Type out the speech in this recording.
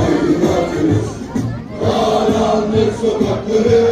aydınlatınız Karanlık sokakları